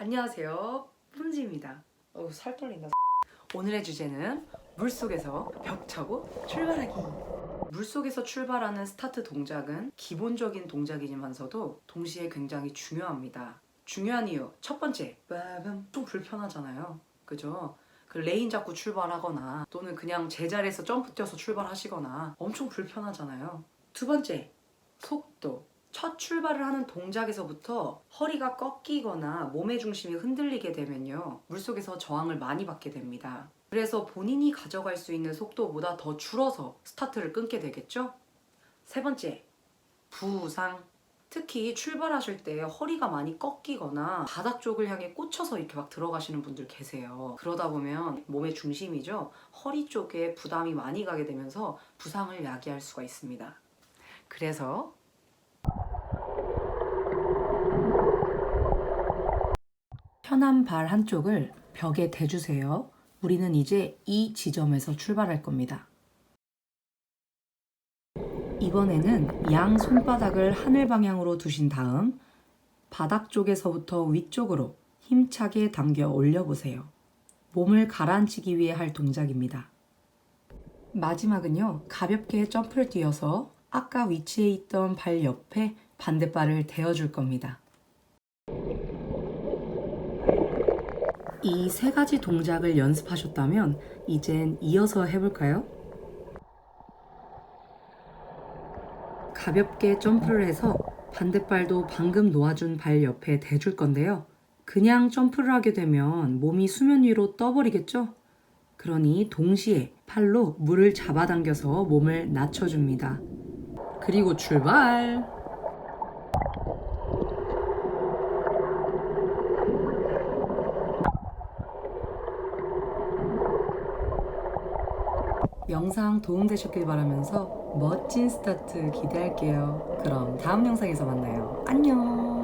안녕하세요. 뿜지입니다. 어우, 살 떨린다. 오늘의 주제는 물속에서 벽 차고 출발하기. 물속에서 출발하는 스타트 동작은 기본적인 동작이지만서도 동시에 굉장히 중요합니다. 중요한 이유 첫 번째, 빠밤 좀 불편하잖아요. 그죠? 그 레인 잡고 출발하거나 또는 그냥 제자리에서 점프 뛰어서 출발하시거나 엄청 불편하잖아요. 두 번째, 속도. 첫 출발을 하는 동작에서부터 허리가 꺾이거나 몸의 중심이 흔들리게 되면요. 물속에서 저항을 많이 받게 됩니다. 그래서 본인이 가져갈 수 있는 속도보다 더 줄어서 스타트를 끊게 되겠죠? 세 번째, 부상. 특히 출발하실 때 허리가 많이 꺾이거나 바닥 쪽을 향해 꽂혀서 이렇게 막 들어가시는 분들 계세요. 그러다 보면 몸의 중심이죠. 허리 쪽에 부담이 많이 가게 되면서 부상을 야기할 수가 있습니다. 그래서 편한 발 한쪽을 벽에 대주세요. 우리는 이제 이 지점에서 출발할 겁니다. 이번에는 양 손바닥을 하늘 방향으로 두신 다음 바닥 쪽에서부터 위쪽으로 힘차게 당겨 올려보세요. 몸을 가라앉히기 위해 할 동작입니다. 마지막은요, 가볍게 점프를 뛰어서 아까 위치에 있던 발 옆에 반대발을 대어줄 겁니다. 이 세 가지 동작을 연습하셨다면 이젠 이어서 해볼까요? 가볍게 점프를 해서 반대발도 방금 놓아준 발 옆에 대줄 건데요. 그냥 점프를 하게 되면 몸이 수면 위로 떠버리겠죠? 그러니 동시에 팔로 물을 잡아당겨서 몸을 낮춰줍니다. 그리고 출발! 영상 도움되셨길 바라면서 멋진 스타트 기대할게요. 그럼 다음 영상에서 만나요. 안녕!